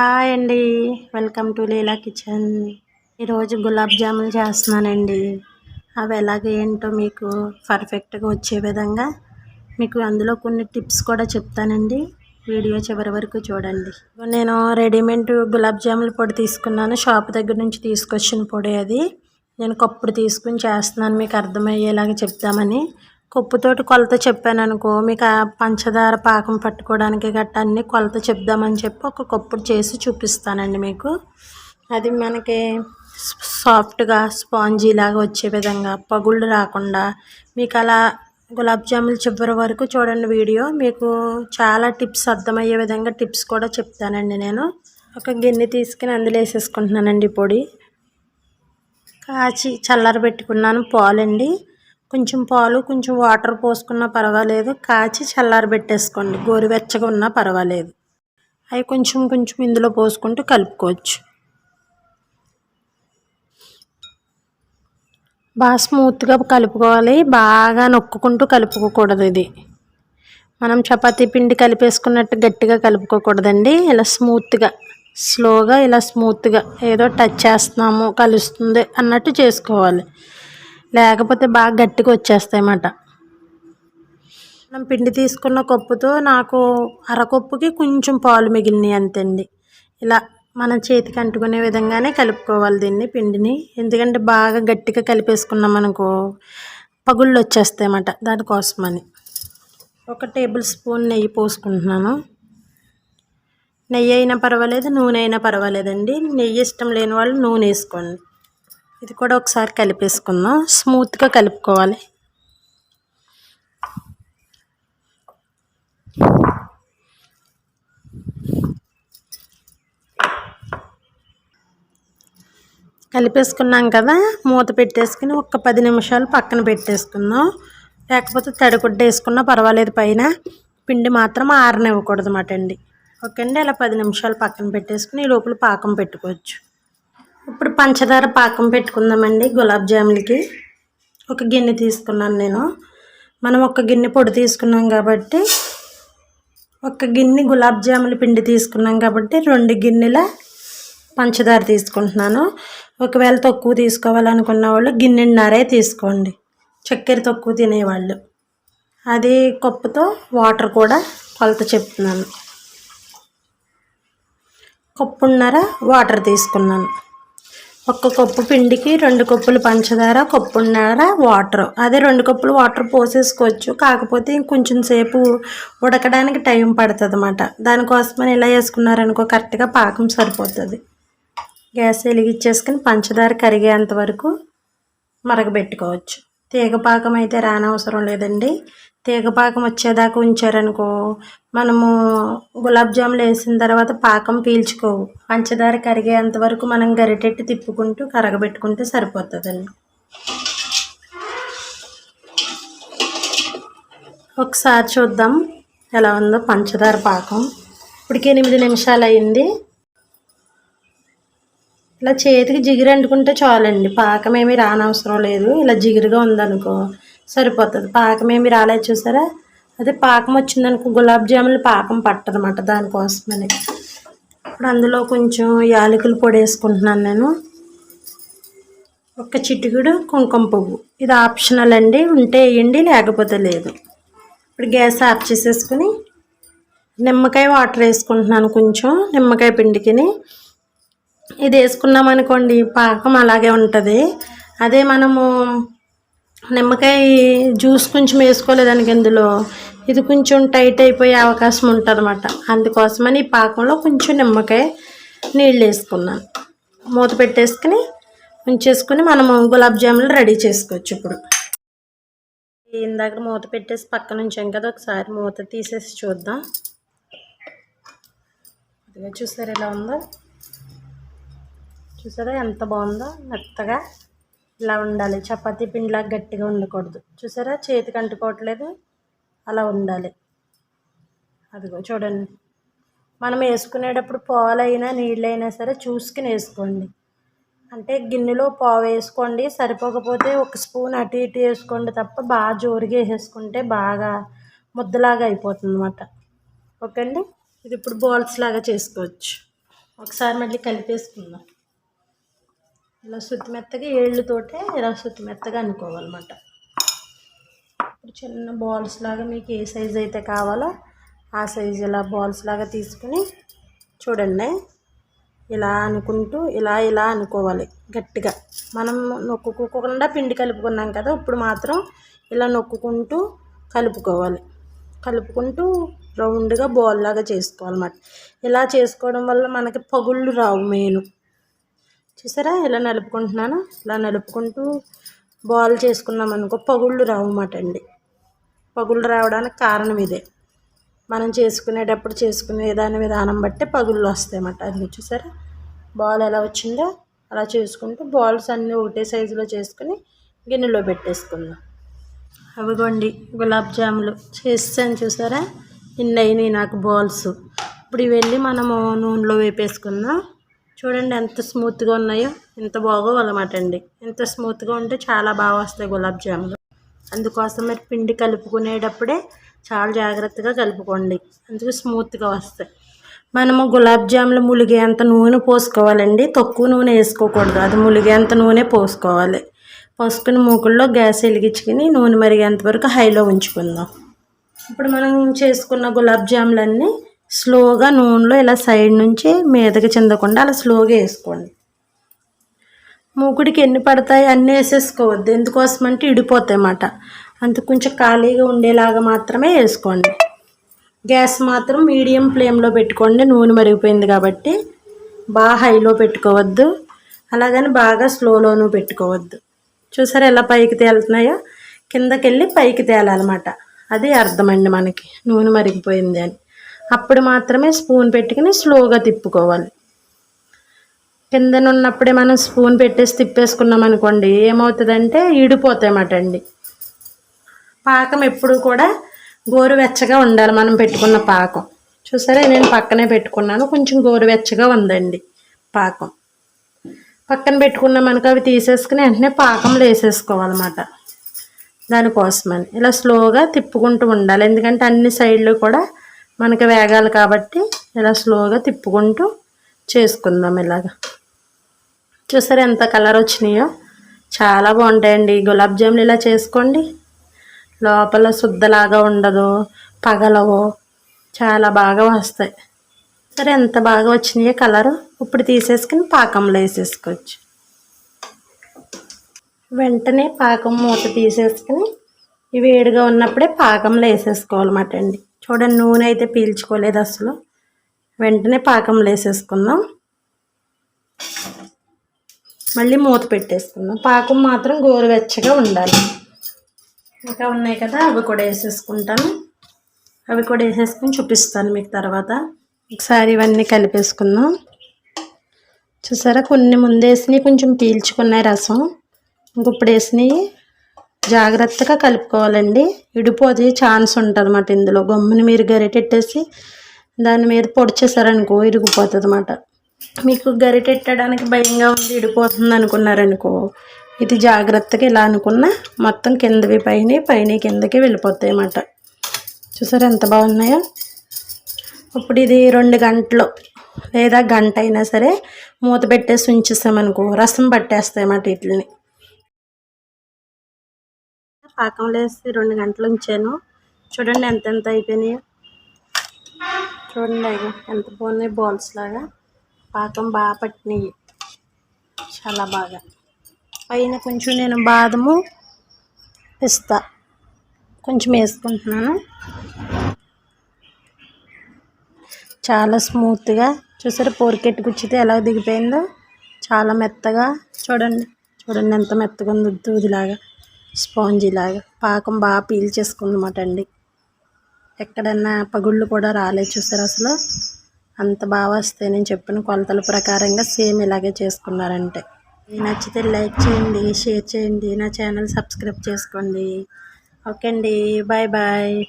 Hi అండి. Welcome to Leela kitchen. ఈరోజు గులాబ్ జాములు చేస్తున్నానండి. అవి ఎలాగ ఏంటో మీకు పర్ఫెక్ట్గా వచ్చే విధంగా మీకు అందులో కొన్ని టిప్స్ కూడా చెప్తానండి. వీడియో చివరి వరకు చూడండి. నేను రెడీమేడ్ గులాబ్ జాములు పొడి తీసుకున్నాను. షాప్ దగ్గర నుంచి తీసుకొచ్చిన పొడి అది. నేను కప్పుడు తీసుకుని చేస్తున్నాను. మీకు అర్థమయ్యేలాగా చెప్తామని. కొప్పుతోటి కొలత చెప్పాను అనుకో మీకు ఆ పంచదార పాకం పట్టుకోవడానికి గట్ట అన్ని కొలత చెప్దామని చెప్పి ఒక కప్పుడు చేసి చూపిస్తానండి మీకు. అది మనకి సాఫ్ట్గా స్పాంజీ లాగా వచ్చే విధంగా పగుళ్ళు రాకుండా మీకు అలా గులాబ్ జాములు చివరి వరకు చూడండి వీడియో. మీకు చాలా టిప్స్ అర్థమయ్యే విధంగా టిప్స్ కూడా చెప్తానండి నేను. ఒక గిన్నె తీసుకుని అందులో వేసేసుకుంటున్నానండి పొడి. కాచి చల్లారబెట్టుకున్నాను పాలండి. కొంచెం పాలు కొంచెం వాటర్ పోసుకున్నా పర్వాలేదు. కాచి చల్లారబెట్టేసుకోండి గోరువెచ్చగా ఉన్నా పర్వాలేదు. అవి కొంచెం కొంచెం ఇందులో పోసుకుంటూ కలుపుకోవచ్చు. బాగా స్మూత్గా కలుపుకోవాలి. బాగా నొక్కుకుంటూ కలుపుకోకూడదు ఇది. మనం చపాతీ పిండి కలిపేసుకున్నట్టు గట్టిగా కలుపుకోకూడదండి. ఇలా స్మూత్గా స్లోగా ఇలా స్మూత్గా ఏదో టచ్ చేస్తున్నాము కలుస్తుంది అన్నట్టు చేసుకోవాలి. లేకపోతే బాగా గట్టిగా వచ్చేస్తాయి అన్నమాట మనం పిండి తీసుకున్న కప్పుతో నాకు అరకప్పుకి కొంచెం పాలు మిగిలినాయి అంతండి. ఇలా మన చేతికి అంటుకునే విధంగానే కలుపుకోవాలి దీన్ని పిండిని. ఎందుకంటే బాగా గట్టిగా కలిపేసుకున్నాం అనుకో పగుళ్ళు వచ్చేస్తాయి అన్నమాట దానికోసమని. ఒక టేబుల్ స్పూన్ నెయ్యి పోసుకుంటున్నాను. నెయ్యి అయినా పర్వాలేదు నూనె అయినా పర్వాలేదండి. నెయ్యి ఇష్టం లేని వాళ్ళు నూనె వేసుకోండి. ఇది కూడా ఒకసారి కలిపేసుకుందాం. స్మూత్గా కలుపుకోవాలి. కలిపేసుకున్నాం కదా మూత పెట్టేసుకుని ఒక పది నిమిషాలు పక్కన పెట్టేసుకుందాం. లేకపోతే తడిగుడ్డ వేసుకున్నా పర్వాలేదు పైన పిండి మాత్రం ఆరనివ్వకూడదు అన్నమాట అండి. ఓకే అండి అలా పది నిమిషాలు పక్కన పెట్టేసుకుని ఈ లోపల పాకం పెట్టుకోవచ్చు. ఇప్పుడు పంచదార పాకం పెట్టుకుందామండి గులాబ్ జాములకి. ఒక గిన్నె తీసుకున్నాను నేను. మనం ఒక గిన్నె పొడి తీసుకున్నాం కాబట్టి ఒక గిన్నె గులాబ్ జాముల పిండి తీసుకున్నాం కాబట్టి రెండు గిన్నెల పంచదార తీసుకుంటున్నాను. ఒకవేళ తక్కువ తీసుకోవాలనుకున్న వాళ్ళు గిన్నెన్నరే తీసుకోండి. చక్కెర తక్కువ తినేవాళ్ళు. అది కప్పుతో వాటర్ కూడా కొలత చెప్తున్నాను. కప్పున్నర వాటర్ తీసుకున్నాను. ఒక్క కప్పు పిండికి రెండు కప్పులు పంచదార కప్పున్నర వాటర్. అదే రెండు కప్పులు వాటర్ పోసేసుకోవచ్చు. కాకపోతే ఇంకొంచెం సేపు ఉడకడానికి టైం పడుతుంది అన్నమాట దానికోసమని ఇలా వేసుకున్నారనుకో కరెక్ట్గా పాకం సరిపోతుంది. గ్యాస్ వెలిగించేసుకుని పంచదార కరిగేంత వరకు మరగబెట్టుకోవచ్చు. తీగ పాకం అయితే రానవసరం లేదండి. తీగపాకం వచ్చేదాకా ఉంచారనుకో మనము గులాబ్ జాములు వేసిన తర్వాత పాకం పీల్చుకోవు. పంచదార కరిగేంత వరకు మనం గరిటెట్టి తిప్పుకుంటూ కరగబెట్టుకుంటే సరిపోతుందండి. ఒకసారి చూద్దాం ఎలా ఉందో పంచదార పాకం. ఇప్పటికి ఎనిమిది నిమిషాలు అయింది. ఇలా చేతికి జిగిరి అంటుకుంటే చాలండి. పాకం ఏమీ రానవసరం లేదు. ఇలా జిగురుగా ఉందనుకో. సరిపోతుంది. పాకం ఏమి రాలేదు చూసారా? అదే పాకం వచ్చిందనుకో గులాబ్ జాములు పాకం పట్టదన్నమాట దానికోసమని. ఇప్పుడు అందులో కొంచెం యాలకులు పొడి వేసుకుంటున్నాను నేను. ఒక చిటికుడు కుంకుమ పువ్వు. ఇది ఆప్షనల్ అండి. ఉంటే వేయండి లేకపోతే లేదు. ఇప్పుడు గ్యాస్ ఆఫ్ చేసేసుకుని నిమ్మకాయ వాటర్ వేసుకుంటున్నాను కొంచెం నిమ్మకాయ పిండికిని. ఇది వేసుకున్నాం అనుకోండి పాకం అలాగే ఉంటుంది. అదే మనము నిమ్మకాయ జ్యూస్ కొంచెం వేసుకోలేదానికి ఇందులో. ఇది కొంచెం టైట్ అయిపోయే అవకాశం ఉంటుందన్నమాట. అందుకోసమని ఈ పాకంలో కొంచెం నిమ్మకాయ నీళ్ళు వేసుకున్నాను. మూత పెట్టేసుకుని ఉంచేసుకుని మనము గులాబ్ జాములు రెడీ చేసుకోవచ్చు ఇప్పుడు. ఇందాక మూత పెట్టేసి పక్కన ఉంచాం కదా ఒకసారి మూత తీసేసి చూద్దాం. చూసారు ఎలా ఉందో? చూసారా ఎంత బాగుందో? మెత్తగా. ఇలా ఉండాలి. చపాతీ పిండిలా గట్టిగా ఉండకూడదు. చూసారా? చేతికి అంటుకోవట్లేదు. అలా ఉండాలి. అదిగో చూడండి. మనం వేసుకునేటప్పుడు పాలైనా నీళ్ళైనా సరే చూసుకుని వేసుకోండి. అంటే గిన్నెలో పావు వేసుకోండి. సరిపోకపోతే ఒక స్పూన్ అటు ఇటు వేసుకోండి తప్ప బాగా జోరుగా వేసేసుకుంటే బాగా ముద్దలాగా అయిపోతుంది అనమాట ఓకే అండి? ఇది ఇప్పుడు బాల్స్ లాగా చేసుకోవచ్చు. ఒకసారి మళ్ళీ కలిపేసుకుందాం. ఇలా శుద్ధి మెత్తగా ఏళ్ళతోటే ఇలా శుద్ధి మెత్తగా అనుకోవాలన్నమాట. ఇప్పుడు చిన్న బాల్స్ లాగా మీకు ఏ సైజ్ అయితే కావాలో ఆ సైజ్ ఇలా బాల్స్ లాగా తీసుకుని చూడండి. ఇలా అనుకుంటూ ఇలా ఇలా అనుకోవాలి గట్టిగా. మనం నొక్కుకోకుండా పిండి కలుపుకున్నాం కదా ఇప్పుడు మాత్రం ఇలా నొక్కుకుంటూ కలుపుకోవాలి. కలుపుకుంటూ రౌండ్గా బాల్ లాగా చేసుకోవాలన్నమాట. ఇలా చేసుకోవడం వల్ల మనకి పగుళ్ళు రావు మెయిన్. చూసారా ఇలా నలుపుకుంటున్నాను? ఇలా నలుపుకుంటూ బాల్ చేసుకున్నాం అనుకో పగుళ్ళు రావు అండి. పగుళ్ళు రావడానికి కారణం ఇదే. మనం చేసుకునేటప్పుడు చేసుకునే దాని విధానం బట్టి పగుళ్ళు వస్తాయన్నమాట. అది చూసారా? బాల్ ఎలా వచ్చిందో అలా చేసుకుంటూ బాల్స్ అన్నీ ఒకటే సైజులో చేసుకుని గిన్నెలో పెట్టేసుకుందాం. అవిగోండి గులాబ్ జాములు చేస్తాను చూసారా? ఇన్ని అయినాయి నాకు బాల్స్. ఇప్పుడు ఇవన్నీ మనము నూనెలో వేపేసుకుందాం. చూడండి ఎంత స్మూత్గా ఉన్నాయో ఎంత బాగోవాలన్నమాట అండి. ఎంత స్మూత్గా ఉంటే చాలా బాగా వస్తాయి గులాబ్ జాములు. అందుకోసం మీరు పిండి కలుపుకునేటప్పుడే చాలా జాగ్రత్తగా కలుపుకోండి. అందుకు స్మూత్గా వస్తాయి. మనము గులాబ్ జాములు ములిగేంత నూనె పోసుకోవాలండి. తక్కువ నూనె వేసుకోకూడదు. అది ములిగేంత నూనె పోసుకోవాలి. పోసుకుని మూకుల్లో గ్యాస్ వెలిగించుకుని నూనె మరిగేంత వరకు హైలో ఉంచుకుందాం. ఇప్పుడు మనం చేసుకున్న గులాబ్ జాములన్నీ స్లోగా నూనెలో ఇలా సైడ్ నుంచి మీదకి చెందకుండా అలా స్లోగా వేసుకోండి. మూకుడికి ఎన్ని పడతాయి అన్నీ వేసేసుకోవద్దు. ఎందుకోసం అంటే ఇడిపోతాయి అన్నమాట. అంత కొంచెం ఖాళీగా ఉండేలాగా మాత్రమే వేసుకోండి. గ్యాస్ మాత్రం మీడియం ఫ్లేమ్లో పెట్టుకోండి. నూనె మరిగిపోయింది కాబట్టి బాగా హైలో పెట్టుకోవద్దు. అలాగని బాగా స్లోలోనూ పెట్టుకోవద్దు. చూసారా ఎలా పైకి తేలుతున్నాయో? కిందకి వెళ్ళి పైకి తేలాలన్నమాట. అది అర్థమండి మనకి. నూనె మరిగిపోయింది అని. అప్పుడు మాత్రమే స్పూన్ పెట్టుకుని స్లోగా తిప్పుకోవాలి. కిందనున్నప్పుడే మనం స్పూన్ పెట్టేసి తిప్పేసుకున్నాం అనుకోండి ఏమవుతుందంటే ఈడిపోతాయన్నమాట అండి. పాకం ఎప్పుడు కూడా గోరువెచ్చగా ఉండాలి మనం పెట్టుకున్న పాకం. చూసారా నేను పక్కనే పెట్టుకున్నాను కొంచెం గోరువెచ్చగా ఉందండి పాకం. పక్కన పెట్టుకున్నాం అనుకో అవి తీసేసుకుని వెంటనే పాకంలో వేసేసుకోవాలన్నమాట. దానికోసమని ఇలా స్లోగా తిప్పుకుంటూ ఉండాలి. ఎందుకంటే అన్ని సైడ్లు కూడా మనకి వేగాలి కాబట్టి ఇలా స్లోగా తిప్పుకుంటూ చేసుకుందాం ఇలాగా. చూసారు ఎంత కలర్ వచ్చినాయో? చాలా బాగుంటాయండి. గులాబ్ జాములు ఇలా చేసుకోండి. లోపల శుద్ధలాగా ఉండదు పగలవు చాలా బాగా వస్తాయి. సరే ఎంత బాగా వచ్చినాయో కలరు ఇప్పుడు తీసేసుకుని పాకంలో వేసేసుకోవచ్చు. వెంటనే పాకం మూత తీసేసుకుని వేడిగా ఉన్నప్పుడే పాకంలో వేసేసుకోవాలన్నమాట అండి. చూడండి నూనె అయితే పీల్చుకోలేదు అసలు. వెంటనే పాకంలో వేసేసుకుందాం మళ్ళీ మూత పెట్టేసుకుందాం. పాకం మాత్రం గోరువెచ్చగా ఉండాలి. ఇంకా ఉన్నాయి కదా అవి కూడా వేసేసుకుంటాను. అవి కూడా వేసేసుకుని చూపిస్తాను మీకు తర్వాత. ఒకసారి ఇవన్నీ కలిపేసుకుందాం. చూసారా కొన్ని ముందేసినవి కొంచెం పీల్చుకున్నాయి రసం. ఇంకొప్పుడు వేసినవి జాగ్రత్తగా కలుపుకోవాలండి. ఇడిపోతే ఛాన్స్ ఉంటుంది అన్నమాట ఇందులో. గమ్ముని మీరు గరిటెట్టేసి దాని మీద పొడిచేసారనుకో ఇరిగిపోతుంది అన్నమాట మీకు గరిటెట్టడానికి భయంగా ఉంది ఇడిపోతుంది అనుకున్నారనుకో ఇది జాగ్రత్తగా ఇలా అనుకున్న మొత్తం కిందవి పైన పైన కిందకి వెళ్ళిపోతాయి అన్నమాట చూసారు ఎంత బాగున్నాయో? ఇప్పుడు ఇది రెండు గంటలు లేదా గంట అయినా సరే మూత పెట్టేసి ఉంచేసామనుకో రసం పట్టేస్తాయి అన్నమాట వీటిని. పాకంలో వేసి రెండు గంటలు ఉంచాను. చూడండి ఎంత ఎంత అయిపోయినాయో. చూడండి ఎంత బాగున్నాయి బాల్స్ లాగా. పాకం బాగా పట్టినాయి. చాలా బాగా. పైన కొంచెం నేను బాదము పిస్తా. కొంచెం వేసుకుంటున్నాను. చాలా స్మూత్గా. చూసారా పోరికెట్టు గుచ్చితే ఎలా దిగిపోయిందో? చాలా మెత్తగా. చూడండి. చూడండి ఎంత మెత్తగా ఉందో దూదిలాగా స్పాంజ్ లాగా. పాకం బాగా పీల్చేసుకుందన్నమాట అండి. ఎక్కడన్నా పగుళ్ళు కూడా రాలేదు చూసారు అసలు? అంత బాగా వస్తే నేను చెప్పిన కొలతల ప్రకారంగా సేమ్ ఇలాగే చేసుకున్నారంటే. నచ్చితే లైక్ చేయండి షేర్ చేయండి నా ఛానల్ సబ్స్క్రైబ్ చేసుకోండి. ఓకే అండి బాయ్ బాయ్.